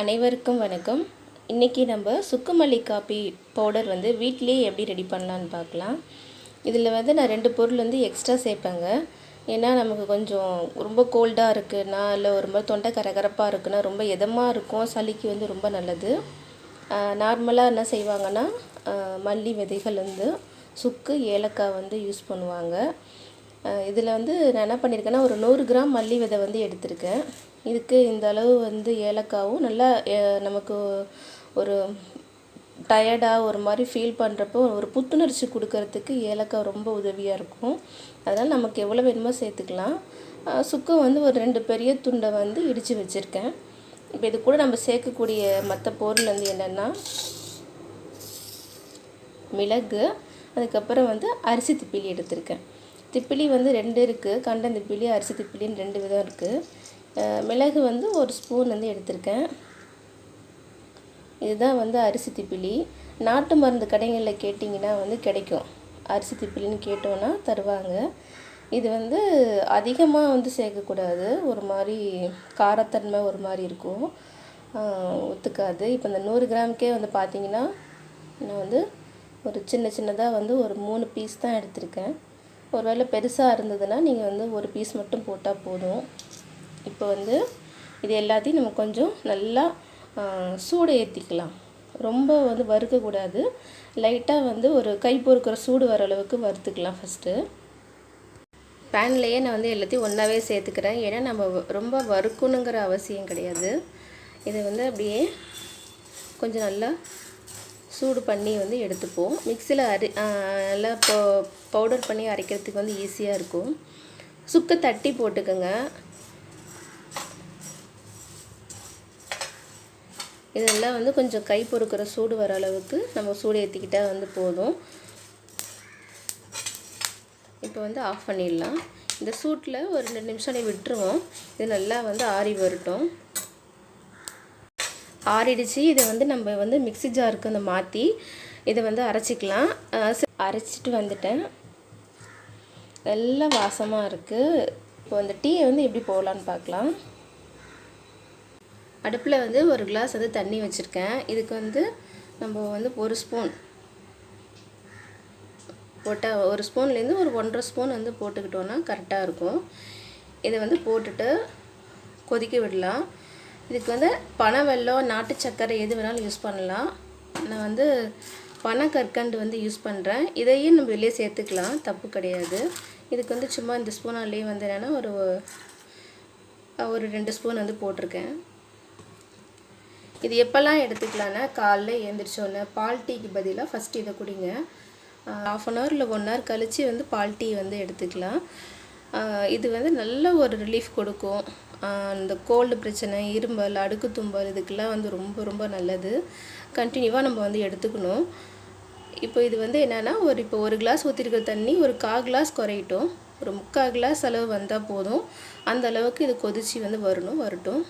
அனைவருக்கும் வணக்கம். இன்றைக்கி நம்ம சுக்குமல்லி காப்பி பவுடர் வந்து வீட்டிலேயே எப்படி ரெடி பண்ணலான்னு பார்க்கலாம். இதில் வந்து நான் ரெண்டு பொருள் வந்து எக்ஸ்ட்ரா சேர்ப்பேங்க. ஏன்னா நமக்கு கொஞ்சம் ரொம்ப கோல்டாக இருக்குன்னா இல்லை ஒரு மாதிரி தொண்டை கரகரப்பாக இருக்குன்னா ரொம்ப இதமாக இருக்கும். சளிக்கு வந்து ரொம்ப நல்லது. நார்மலாக என்ன செய்வாங்கன்னா மல்லி விதைகள் வந்து சுக்கு ஏலக்காய் வந்து யூஸ் பண்ணுவாங்க. இதில் வந்து நான் என்ன பண்ணியிருக்கேன்னா ஒரு நூறு கிராம் மல்லி விதை வந்து எடுத்திருக்கேன். இதுக்கு இந்த அளவு வந்து ஏலக்காவும் நல்லா நமக்கு ஒரு டயர்டாக ஒரு மாதிரி ஃபீல் பண்ணுறப்போ ஒரு புத்துணர்ச்சி கொடுக்கறதுக்கு ஏலக்காய் ரொம்ப உதவியாக இருக்கும். அதனால் நமக்கு எவ்வளோ வேணுமோ சேர்த்துக்கலாம். சுக்கு வந்து ஒரு ரெண்டு பெரிய துண்டை வந்து இடித்து வச்சுருக்கேன். இப்போ இது கூட நம்ம சேர்க்கக்கூடிய மற்ற பொருள் வந்து என்னென்னா மிளகு அதுக்கப்புறம் வந்து அரிசி திப்பிலி எடுத்திருக்கேன். திப்பிலி வந்து ரெண்டு இருக்குது கண்டன் திப்பிலி அரிசி திப்பிலின்னு ரெண்டு விதம் இருக்குது மிளகு வந்து ஒரு ஸ்பூன் வந்து எடுத்திருக்கேன். இதுதான் வந்து அரிசி திப்பிலி. நாட்டு மருந்து கடைகளில் கேட்டிங்கன்னா வந்து கிடைக்கும். அரிசி திப்பிலின்னு கேட்டோன்னா தருவாங்க. இது வந்து அதிகமாக வந்து சேர்க்கக்கூடாது. ஒரு மாதிரி காரத்தன்மை ஒரு மாதிரி இருக்கும். ஒத்துக்காது. இப்போ இந்த நூறு கிராமுக்கே வந்து பார்த்தீங்கன்னா நான் வந்து ஒரு சின்ன சின்னதாக வந்து ஒரு மூணு பீஸ் தான் எடுத்திருக்கேன். ஒருவேளை பெருசாக இருந்ததுன்னா நீங்கள் வந்து ஒரு பீஸ் மட்டும் போட்டால் போதும். இப்போ வந்து இது எல்லாத்தையும் நம்ம கொஞ்சம் நல்லா சூடு ஏற்றிக்கலாம் ரொம்ப வந்து வறுக்கக்கூடாது. லைட்டாக வந்து ஒரு கை பொறுக்கிற சூடு வர அளவுக்கு வறுத்துக்கலாம் ஃபஸ்ட்டு பேன்லேயே நான் வந்து எல்லாத்தையும் ஒன்றாவே சேர்த்துக்கிறேன். ஏன்னா நம்ம ரொம்ப வறுக்கணுங்கிற அவசியம் கிடையாது. இதை வந்து அப்படியே கொஞ்சம் நல்லா சூடு பண்ணி வந்து எடுத்துப்போம். மிக்சியில் அரி நல்லா போ பவுடர் பண்ணி அரைக்கிறதுக்கு வந்து ஈஸியாக இருக்கும். சுக்கு தட்டி போட்டுக்கோங்க. இதெல்லாம் வந்து கொஞ்சம் கை பொறுக்கிற சூடு வர அளவுக்கு நம்ம சூடு ஏற்றிக்கிட்டால் வந்து போதும். இப்போ வந்து ஆஃப் பண்ணிடலாம். இந்த சூட்டில் ஒரு ரெண்டு நிமிஷம் விட்டுருவோம். இது நல்லா வந்து ஆறி வரட்டும். ஆறிடுச்சு. இதை வந்து நம்ம வந்து மிக்சி ஜாருக்கு அந்த மாற்றி இதை வந்து அரைச்சிக்கலாம். அரைச்சிட்டு வந்துட்டேன். நல்லா வாசமாக இருக்குது இப்போ அந்த டீயை வந்து எப்படி போடலான்னு பார்க்கலாம். அடுப்பில் வந்து ஒரு கிளாஸ் வந்து தண்ணி வச்சுருக்கேன். இதுக்கு வந்து நம்ம வந்து ஒரு ஸ்பூன் போட்டால் ஒரு ஸ்பூன்லேருந்து ஒரு ஒன்றரை ஸ்பூன் வந்து போட்டுக்கிட்டோன்னா கரெக்டாக இருக்கும். இதை வந்து போட்டுட்டு கொதிக்க விடலாம். இதுக்கு வந்து பனை வெல்லம் நாட்டு சர்க்கரை எது வேணாலும் யூஸ் பண்ணலாம். நான் வந்து பனை கற்கண்டு வந்து யூஸ் பண்ணுறேன். இதையும் நம்ம வெளியே சேர்த்துக்கலாம். தப்பு கிடையாது. இதுக்கு வந்து சும்மா இந்த ஸ்பூனாலேயே வந்து என்னென்னா ஒரு ஒரு ரெண்டு ஸ்பூன் வந்து போட்டிருக்கேன். இது எப்போல்லாம் எடுத்துக்கலான்னா காலைல எழுந்திரிச்சோன்னே பால் டீக்கு பதிலாக ஃபஸ்ட் இதை குடிங்க. ஆஃப் அன் ஹவர் இல்லை ஒன் ஹவர் கழித்து வந்து பால் டீ வந்து எடுத்துக்கலாம். இது வந்து நல்ல ஒரு ரிலீஃப் கொடுக்கும். இந்த கோல்டு பிரச்சனை இரும்பல் அடுக்கு தும்பல் இதுக்கெல்லாம் வந்து ரொம்ப ரொம்ப நல்லது. கண்டினியூவாக நம்ம வந்து எடுத்துக்கணும். இப்போ இது வந்து என்னென்னா ஒரு இப்போ ஒரு கிளாஸ் ஊற்றிருக்கிற தண்ணி ஒரு கா கிளாஸ் குறையட்டும். ஒரு முக்கால் கிளாஸ் அளவு வந்தால் போதும். அந்த அளவுக்கு இது கொதிச்சு வந்து வரணும் வரட்டும்.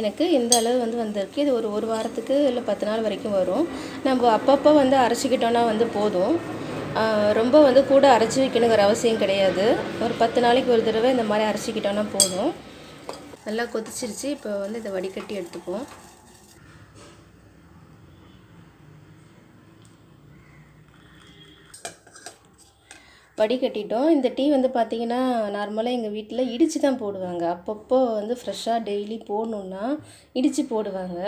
எனக்கு இந்த அளவு வந்து வந்திருக்கு. இது ஒரு ஒரு வாரத்துக்கு இல்லை பத்து நாள் வரைக்கும் வரும். நம்ம அப்பப்போ வந்து அரைச்சிக்கிட்டோன்னா வந்து போதும். ரொம்ப வந்து கூட அரைச்சி வைக்கணுங்கிற அவசியம் கிடையாது. ஒரு பத்து நாளைக்கு ஒரு தடவை இந்த மாதிரி அரைச்சிக்கிட்டோன்னா போதும். நல்லா கொதிச்சிருச்சு. இப்போ வந்து இதை வடிகட்டி எடுத்துப்போம் வடிகட்டிட்டோம் இந்த டீ வந்து பார்த்திங்கன்னா நார்மலாக எங்கள் வீட்டில் இடித்து தான் போடுவாங்க. அப்பப்போ வந்து ஃப்ரெஷ்ஷாக டெய்லி போடணுன்னா இடித்து போடுவாங்க.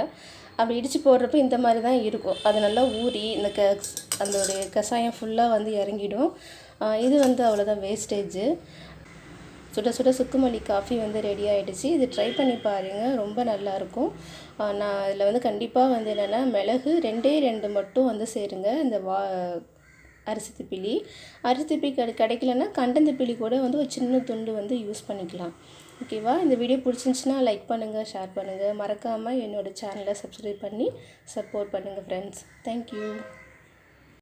அப்படி இடித்து போடுறப்ப இந்த மாதிரி தான் இருக்கும். அது நல்லா ஊறி இந்த க அதோடைய கஷாயம் ஃபுல்லாக வந்து இறங்கிடும். இது வந்து அவ்வளோதான் வேஸ்டேஜு சுட சுட சுக்குமல்லி காஃபி வந்து ரெடி ஆகிடுச்சு இது ட்ரை பண்ணி பாருங்கள் ரொம்ப நல்லாயிருக்கும் நான் இதில் வந்து கண்டிப்பாக வந்து என்னென்னா மிளகு ரெண்டே ரெண்டு மட்டும் வந்து சேருங்க. இந்த வா அரிசி திப்பிலி. அரிசி திப்பி கிடை கிடைக்கலன்னா கண்டந்திப்பிலி கூட வந்து ஒரு சின்ன துண்டு வந்து யூஸ் பண்ணிக்கலாம். ஓகேவா இந்த வீடியோ பிடிச்சிருந்துச்சின்னா லைக் பண்ணுங்கள் ஷேர் பண்ணுங்கள் மறக்காமல் என்னோடய சேனலை சப்ஸ்கிரைப் பண்ணி சப்போர்ட் பண்ணுங்கள் ஃப்ரெண்ட்ஸ் தேங்க்யூ